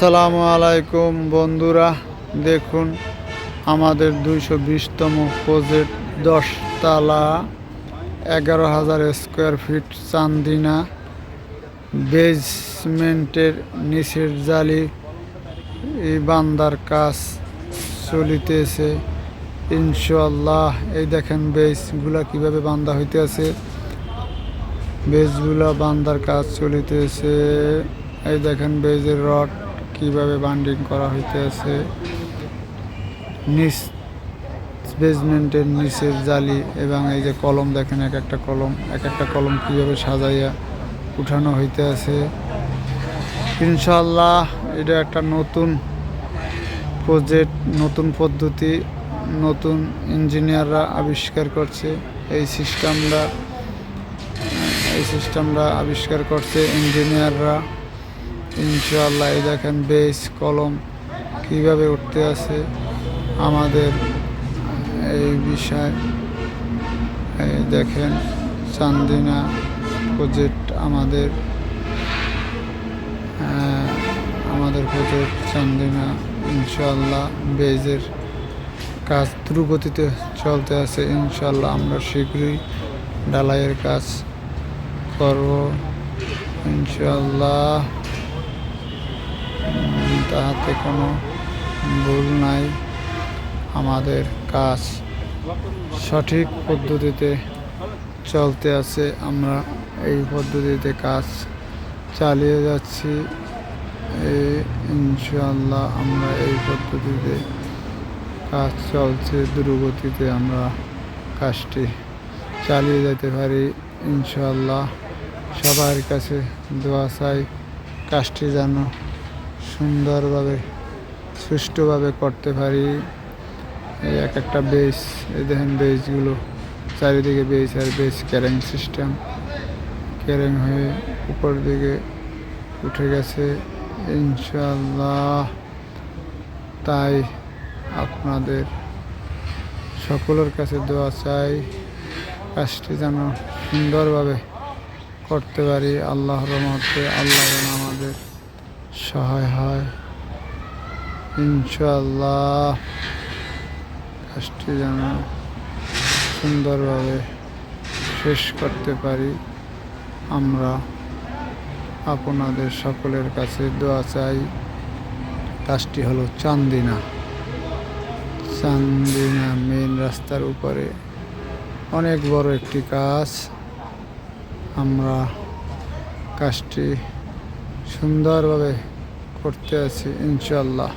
আসসালামু আলাইকুম বন্ধুরা, দেখুন আমাদের দুইশো বিশতম প্রজেক্ট দশতলা, এগারো হাজার স্কোয়ার ফিট চান্দিনা, বেসমেন্টের নিচের জালি, এই বান্দার কাজ চলিতেছে। ইনশাল্লাহ এই দেখেন বেসগুলা কীভাবে বান্দা হইতেছে। বেজগুলা বান্দার কাজ চলিতেছে। এই দেখেন বেজের রড। কীভাবে বান্ডিং করা হইতেছে? নিচ বেজমেন্টের নিচের জালি এবং এই যে কলম দেখেন, এক একটা কলম, এক একটা কলম কীভাবে সাজাইয়া উঠানো হইতে আছে ইনশাল্লাহ এটা একটা নতুন প্রজেক্ট নতুন পদ্ধতি, নতুন ইঞ্জিনিয়াররা আবিষ্কার করছে। এই সিস্টেমটা এই সিস্টেমটা আবিষ্কার করছে ইঞ্জিনিয়াররা ইনশাল্লাহ এই দেখেন বেস, কলম কীভাবে উঠতে আছে আমাদের, এই বিষয়। এই দেখেন চান্দিনা প্রজেক্ট আমাদের আমাদের প্রজেক্ট চান্দিনা ইনশাল্লাহ বেজের কাজ দ্রুগতিতে চলতে আছে ইনশাল্লাহ আমরা শীঘ্রই ডালাইয়ের কাজ করব ইনশাল্লাহ তাহাতে কোনো ভুল নাই আমাদের কাজ। সঠিক পদ্ধতিতে চলতে আছে, আমরা এই পদ্ধতিতে কাজ চালিয়ে যাচ্ছি। ইনশাল্লাহ আমরা এই পদ্ধতিতে কাজ চলছে দ্রুগতিতে আমরা কাজটি চালিয়ে যেতে পারি ইনশাল্লাহ সবার কাছে দোয়া চাই, কাজটি যেন সুন্দরভাবে সুষ্ঠুভাবে করতে পারি। এই এক একটা বেস এই দেখেন বেসগুলো চারিদিকে বেস আর বেস ক্যারিং সিস্টেম ক্যারিং হয়ে উপর দিকে উঠে গেছে। ইনশাল্লাহ তাই আপনাদের সকলের কাছে দোয়া চাই, কাজটি যেন সুন্দরভাবে করতে পারি। আল্লাহর রহমতে আল্লাহ সহায় হয়। ইনশাল্লাহ কাজটি যেন সুন্দরভাবে শেষ করতে পারি। আমরা আপনাদের সকলের কাছে দোয়া চাই। কাজটি হলো চান্দিনা। চান্দিনা মেন রাস্তার উপরে অনেক বড় একটি কাজ। আমরা কাজটি সুন্দরভাবে করতে আছি ইনশাল্লাহ